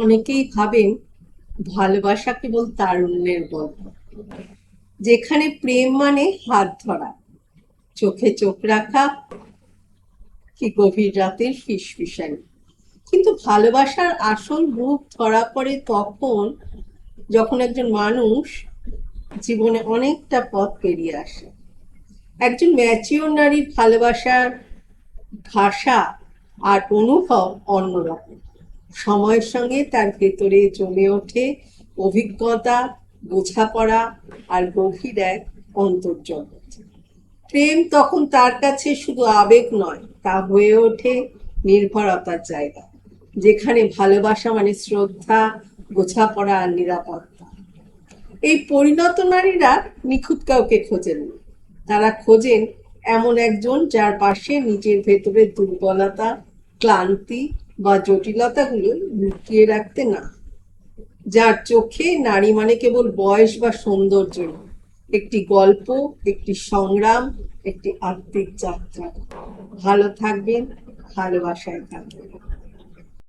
অনেকেই ভাবেন ভালোবাসা কেবল তারুণ্যের গল্প। যেখানে প্রেম মানে হাত ধরা, চোখে চোখ রাখা কি গভীর রাতের ফিসফিসানি। কিন্তু ভালোবাসার আসল রূপ ধরা পড়ে তখন যখন একজন মানুষ জীবনে অনেকটা পথ পেরিয়ে আসে। একজন ম্যাচিওর নারীর ভালোবাসার ভাষা আর অনুভব অন্যরকম। সময়ের সঙ্গে তার ভেতরে জমে ওঠে অভিজ্ঞতা, বোঝাপড়া আর গভীর এক অন্তর্জগৎ। প্রেম তখন তার কাছে শুধু আবেগ নয়, তা হয়ে ওঠে নির্ভরতার জায়গা, যেখানে ভালোবাসা মানে শ্রদ্ধা, বোঝাপড়া আর নিরাপত্তা। এই পরিণত নারীরা নিখুঁত কাউকে খোঁজেন না। তারা খোঁজেন এমন একজন যার পাশে নিজের ভেতরের দুর্বলতা, ক্লান্তি বা জটিলতাগুলো লুকিয়ে রাখতে না। যার চোখে নারী মানে কেবল বয়স বা সৌন্দর্য একটি গল্প, একটি সংগ্রাম, একটি আত্মিক যাত্রা। ভালো থাকবেন, ভালোবাসায় থাকবেন।